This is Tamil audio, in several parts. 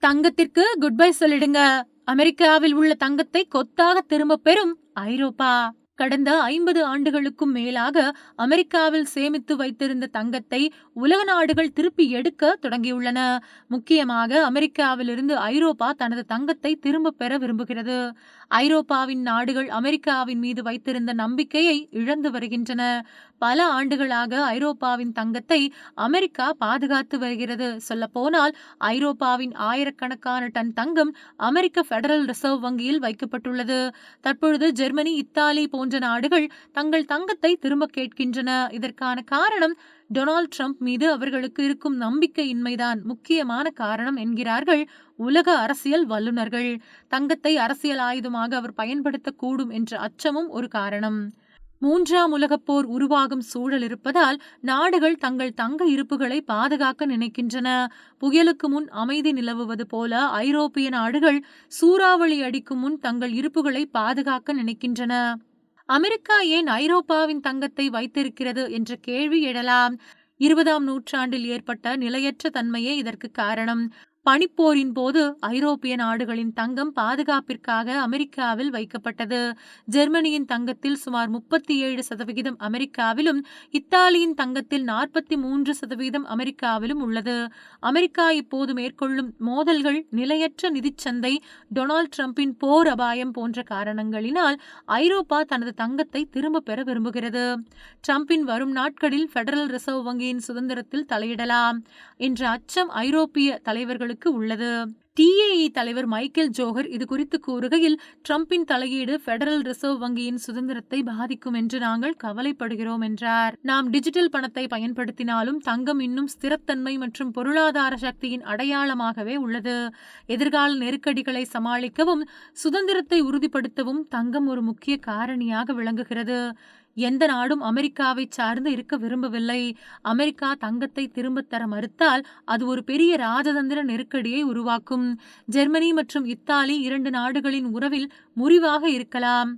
தங்கத்திற்கு குட் பை சொல்லிடுங்க. அமெரிக்காவில் உள்ள தங்கத்தை கொத்தாக திரும்ப பெறும் ஐரோப்பா. கடந்த ஐம்பது ஆண்டுகளுக்கும் மேலாக அமெரிக்காவில் சேமித்து வைத்திருந்த தங்கத்தை உலக நாடுகள் திருப்பி எடுக்க தொடங்கியுள்ளன. முக்கியமாக அமெரிக்காவிலிருந்து ஐரோப்பா தனது தங்கத்தை திரும்ப பெற விரும்புகிறது. ஐரோப்பாவின் நாடுகள் அமெரிக்காவின் மீது வைத்திருந்த நம்பிக்கையை இழந்து வருகின்றன. பல ஆண்டுகளாக ஐரோப்பாவின் தங்கத்தை அமெரிக்கா பாதுகாத்து வருகிறது. சொல்ல போனால் ஐரோப்பாவின் ஆயிரக்கணக்கான டன் தங்கம் அமெரிக்க பெடரல் ரிசர்வ் வங்கியில் வைக்கப்பட்டுள்ளது. தற்பொழுது ஜெர்மனி இத்தாலி போன்ற நாடுகள் தங்கள் தங்கத்தை திரும்ப கேட்கின்றன. இதற்கான காரணம் டொனால்ட் ட்ரம்ப் மீது அவர்களுக்கு இருக்கும் நம்பிக்கையின்மைதான். முக்கியமான காரணம் என்கிறார்கள் உலக அரசியல் வல்லுநர்கள். தங்கத்தை அரசியல் ஆயுதமாக அவர் பயன்படுத்தக்கூடும் என்ற அச்சமும் ஒரு காரணம். மூன்றாம் உலகப் போர் உருவாகும் சூழல் இருப்பதால் நாடுகள் தங்கள் தங்க இருப்புகளை பாதுகாக்க நினைக்கின்றன. புயலுக்கு முன் அமைதி நிலவுவது போல ஐரோப்பிய நாடுகள் சூறாவளி அடிக்கும் முன் தங்கள் இருப்புகளை பாதுகாக்க நினைக்கின்றன. அமெரிக்கா ஏன் ஐரோப்பாவின் தங்கத்தை வைத்திருக்கிறது என்ற கேள்வி எழலாம். இருபதாம் நூற்றாண்டில் ஏற்பட்ட நிலையற்ற தன்மையே இதற்கு காரணம். பனிப்போரின் போது ஐரோப்பிய நாடுகளின் தங்கம் பாதுகாப்பிற்காக அமெரிக்காவில் வைக்கப்பட்டது. ஜெர்மனியின் தங்கத்தில் சுமார் முப்பத்தி ஏழு சதவிகிதம் அமெரிக்காவிலும் இத்தாலியின் தங்கத்தில் நாற்பத்தி மூன்று சதவீதம் அமெரிக்காவிலும் உள்ளது. அமெரிக்கா இப்போது மேற்கொள்ளும் மோதல்கள் நிலையற்ற நிதிச்சந்தை டொனால்ட் ட்ரம்பின் போர் அபாயம் போன்ற காரணங்களினால் ஐரோப்பா தனது தங்கத்தை திரும்ப பெற விரும்புகிறது. ட்ரம்பின் வரும் நாட்களில் பெடரல் ரிசர்வ் வங்கியின் சுதந்திரத்தில் தலையிடலாம். என்ற அச்சம் ஐரோப்பிய தலைவர்களுக்கு உள்ளது. டிஏஇ தலைவர் மைக்கேல் ஜோஹர் இது குறித்து கூறுகையில் டிரம்பின் தலையீடு பெடரல் ரிசர்வ் வங்கியின் சுதந்திரத்தை பாதிக்கும் என்று நாங்கள் கவலைப்படுகிறோம் என்றார். நாம் டிஜிட்டல் பணத்தை பயன்படுத்தினாலும் தங்கம் இன்னும் ஸ்திரத்தன்மை மற்றும் பொருளாதார சக்தியின் அடையாளமாகவே உள்ளது. எதிர்கால நெருக்கடிகளை சமாளிக்கவும் சுதந்திரத்தை உறுதிப்படுத்தவும் தங்கம் ஒரு முக்கிய காரணியாக விளங்குகிறது. எந்த நாடும் அமெரிக்காவை சார்ந்து இருக்க விரும்பவில்லை. அமெரிக்கா தங்கத்தை திரும்பத் தர மறுத்தால் அது ஒரு பெரிய ராஜதந்திர நெருக்கடியை உருவாக்கும். ஜெர்மனி மற்றும் இத்தாலி இரண்டு நாடுகளின் உறவில் முறிவாக இருக்கலாம்.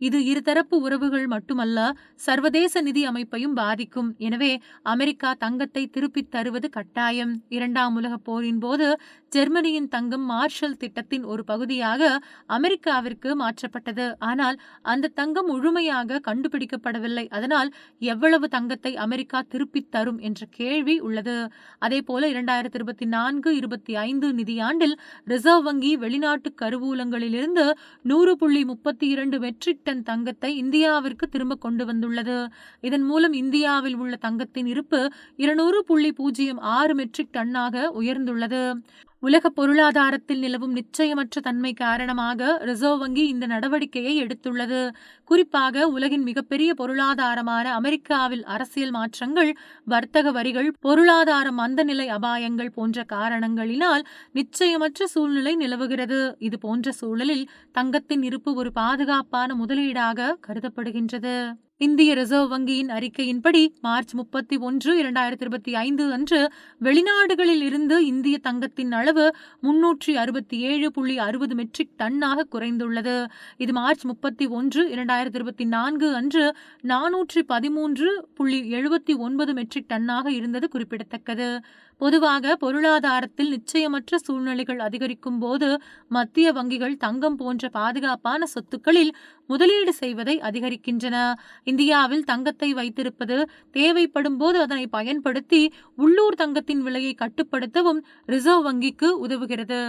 இது இருதரப்பு உறவுகள் மட்டுமல்ல சர்வதேச நிதி அமைப்பையும் பாதிக்கும். எனவே அமெரிக்கா தங்கத்தை திருப்பித் தருவது கட்டாயம். இரண்டாம் உலகப் போரின் போது ஜெர்மனியின் தங்கம் மார்ஷல் திட்டத்தின் ஒரு பகுதியாக அமெரிக்காவிற்கு மாற்றப்பட்டது. ஆனால் அந்த தங்கம் முழுமையாக கண்டுபிடிக்கப்படவில்லை. அதனால் எவ்வளவு தங்கத்தை அமெரிக்கா திருப்பித் தரும் என்ற கேள்வி உள்ளது. அதேபோல இரண்டாயிரத்தி இருபத்தி நான்கு இருபத்தி ஐந்து நிதியாண்டில் ரிசர்வ் வங்கி வெளிநாட்டு கருவூலங்களிலிருந்து நூறு புள்ளி முப்பத்தி இரண்டு மெட்ரிக் டன் தங்கத்தை இந்தியாவிற்கு திரும்ப கொண்டு வந்துள்ளது. இதன் மூலம் இந்தியாவில் உள்ள தங்கத்தின் இருப்பு இருநூறு புள்ளி பூஜ்ஜியம் ஆறு மெட்ரிக் டன்னாக உயர்ந்துள்ளது. உலக பொருளாதாரத்தில் நிலவும் நிச்சயமற்ற தன்மை காரணமாக ரிசர்வ் வங்கி இந்த நடவடிக்கையை எடுத்துள்ளது. குறிப்பாக உலகின் மிகப்பெரிய பொருளாதாரமான அமெரிக்காவில் அரசியல் மாற்றங்கள் வர்த்தக வரிகள் பொருளாதார மந்தநிலை அபாயங்கள் போன்ற காரணங்களினால் நிச்சயமற்ற சூழ்நிலை நிலவுகிறது. இது போன்ற சூழலில் தங்கத்தின் இருப்பு ஒரு பாதுகாப்பான முதலீடாக கருதப்படுகின்றது. இந்திய ரிசர்வ் வங்கியின் அறிக்கையின்படி மார்ச் முப்பத்தி ஒன்று இரண்டாயிரத்தி இருபத்தி ஐந்து அன்று வெளிநாடுகளில் இருந்து இந்திய தங்கத்தின் அளவு முன்னூற்றி அறுபத்தி ஏழு புள்ளி அறுபது மெட்ரிக் டன்னாக குறைந்துள்ளது. இது மார்ச் முப்பத்தி ஒன்று இரண்டாயிரத்தி இருபத்தி நான்கு அன்று நானூற்றி பதிமூன்று புள்ளி எழுபத்தி ஒன்பது மெட்ரிக் டன்னாக இருந்தது குறிப்பிடத்தக்கது. பொதுவாக பொருளாதாரத்தில் நிச்சயமற்ற சூழ்நிலைகள் அதிகரிக்கும் போது மத்திய வங்கிகள் தங்கம் போன்ற பாதுகாப்பான சொத்துக்களில் முதலீடு செய்வதை அதிகரிக்கின்றன. இந்தியாவில் தங்கத்தை வைத்திருப்பது தேவைப்படும் போது அதனை பயன்படுத்தி உள்ளூர் தங்கத்தின் விலையை கட்டுப்படுத்தவும் ரிசர்வ் வங்கிக்கு உதவுகிறது.